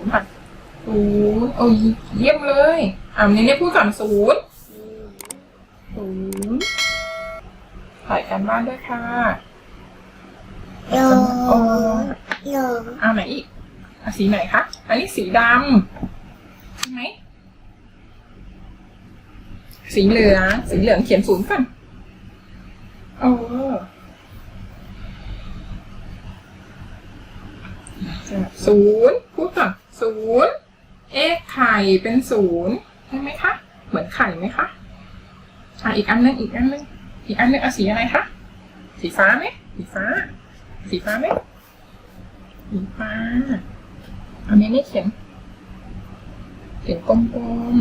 ศูนย์ค่ะศูนย์โอ้ยเยี่ยมเลย อ่านี่เนี่ยพูดก่อนศูนย์ศูนย์ถ่ายกันบ้านด้วยค่ะโยโอ้โยเอาไหนอีกอะสีไหนคะ อันนี้สีดำใช่ไหมสีเหลือง สีเหลืองเขียนศูนย์ก่อนโอ้ศูนย์พูดก่อน ศูนย์เอ๊ะไข่เป็นศูนย์ใช่ไหมคะ เหมือนไข่ไหมคะอะอีกอันนึงอีกอันนึงอีกอันนึงเอาสีอะไรคะสีฟ้าไหมสีฟ้า สีฟ้าไหมสีฟ้าอันนี้ไม่เขียนเขียนกลม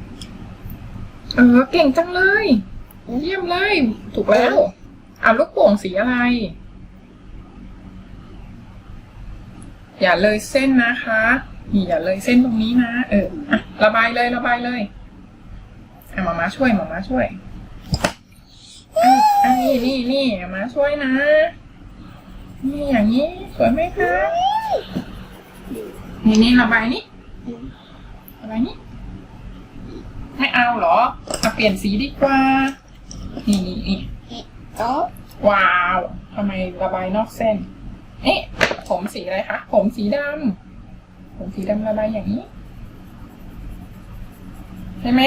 ๆเออเก่งจังเลยเยี่ยมเลย ถูกแล้วเอาลูกโป่งสีอะไร อย่าเลยเส้นนะคะนี่อย่าเลยเส้นตรงนี้นะ เอออะระบายเลยระบายเลยอะหมามาช่วยหมามาช่วยอะอันนี้นี่นี่หมามาช่วยนะ นี่อย่างนี้สวยไหมคะนี่นี่ระบายนี่ระบายนี่ไม่เอาเหรอเอาเปลี่ยนสีดีกว่า นี่นี่นี่โต๊ะว้าวทำไมระบายนอกเส้น เอ๊ะผมสีอะไรคะ ผมสีดำ ผมสีดำระบายอย่างนี้ ใช่ไหม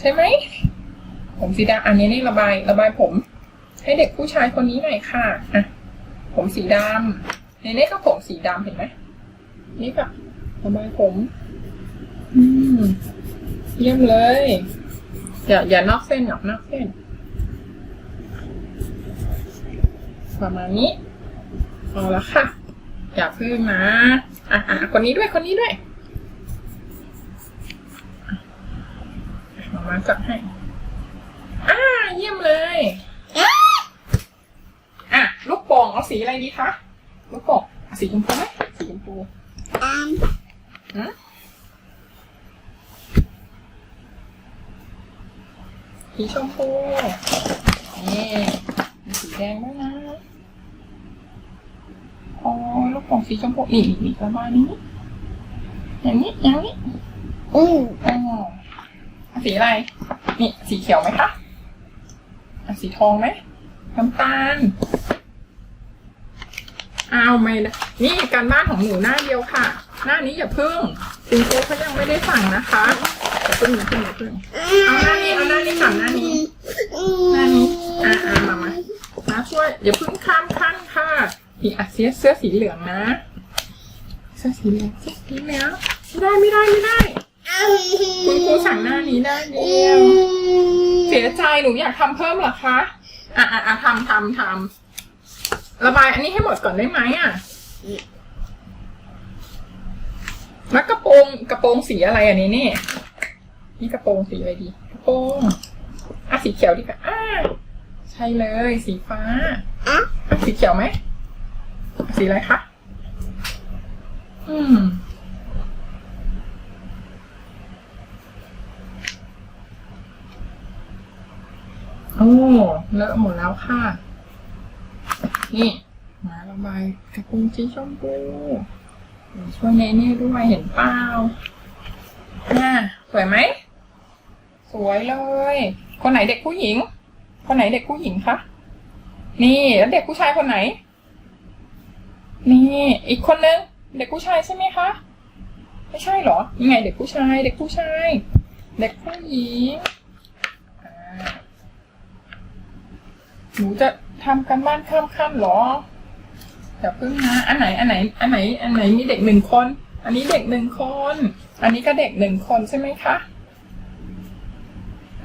ใช่ไหม ผมสีดำอันนี้นี่ระบาย ระบายผม ให้เด็กผู้ชายคนนี้หน่อยค่ะ อะ ผมสีดำในนี้ก็ผมสีดำเห็นไหม นี่ค่ะระบายผม อืม เยี่ยมเลย อย่า อย่านอกเส้นหรอกนอกเส้น ประมาณนี้ อแล้วค่ะ อย่าพึ่งนะอะอะคนนี้ด้วยคนนี้ด้วยอะมามาจับให้ อ่า เยี่ยมเลย อะ ลูกโป่งเอาสีอะไรดีคะ ลูกโป่งเอาสีชมพูไหมสีชมพูอามฮะสีชมพูนี่มีสีแดงด้วยนะ โอ้ยลูกโป่งสีชมพูนี่นี่นี่ประมาณนี้ อย่างนี้อย่างนี้อืมอ๋อเอาสีอะไร นี่สีเขียวไหมคะอะสีทองไหมน้ำตาลเอาไม่ได้นี่การบ้านของหนูหน้าเดียวค่ะ หน้านี้อย่าพึ่งซิงโก้เขายังไม่ได้สั่งนะคะอย่าพึ่งอย่าพึ่งอย่าพึ่งเอาหน้านี้เอาหน้านี้ก่อนหน้านี้หน้านี้อ่าอ่ามามามาช่วยอย่าเพิ่งข้ามขั้น ค่ะนี่อะเสื้อเสื้อสีเหลืองนะ เสื้อสีเหลืองเสื้อสีเหลืองไม่ได้ไม่ได้ไม่ได้ คุณครูสั่งหน้านี้หน้าเดียวเสียใจหนูอยากทำเพิ่มเหรอคะ อะอะอะทำทำทำระบายอันนี้ให้หมดก่อนได้ไหมอะแล้วกระโปรงกระโปรงสีอะไรอันนี้นี่นี่กระโปรงสีอะไรดี กระโปรงอะสีเขียวดีกว่าอ่าใช่เลย สีฟ้าอะสีเขียวไหม สีอะไรคะ อืม โอ้ เลอะหมดแล้วค่ะ นี่มาระบายกระปุกสีชมพูช่วยเนเน่ด้วยเห็นเปล่าอ่าสวยไหม สวยเลย คนไหนเด็กผู้หญิง คนไหนเด็กผู้หญิงคะ นี่แล้วเด็กผู้ชายคนไหน นี่อีกคนนึงเด็กผู้ชายใช่ไหมคะ ไม่ใช่เหรอยังไงเด็กผู้ชาย เด็กผู้ชาย เด็กผู้หญิงหนูจะทำกันบ้านข้ามขั้นเหรออย่าเพิ่งนะ อันไหน อันไหน อันไหน อันไหนมีเด็กหนึ่งคน อันนี้เด็กหนึ่งคน อันนี้ก็เด็กหนึ่งคนใช่ไหมคะ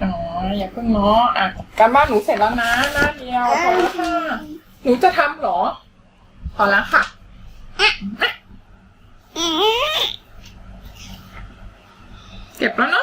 อ๋อ อย่าเพิ่งเนาะอะการบ้านหนูเสร็จแล้วนะ หน้าเดียวพอแล้วค่ะ หนูจะทำเหรอ พอแล้วค่ะ เก็บแล้วเนาะ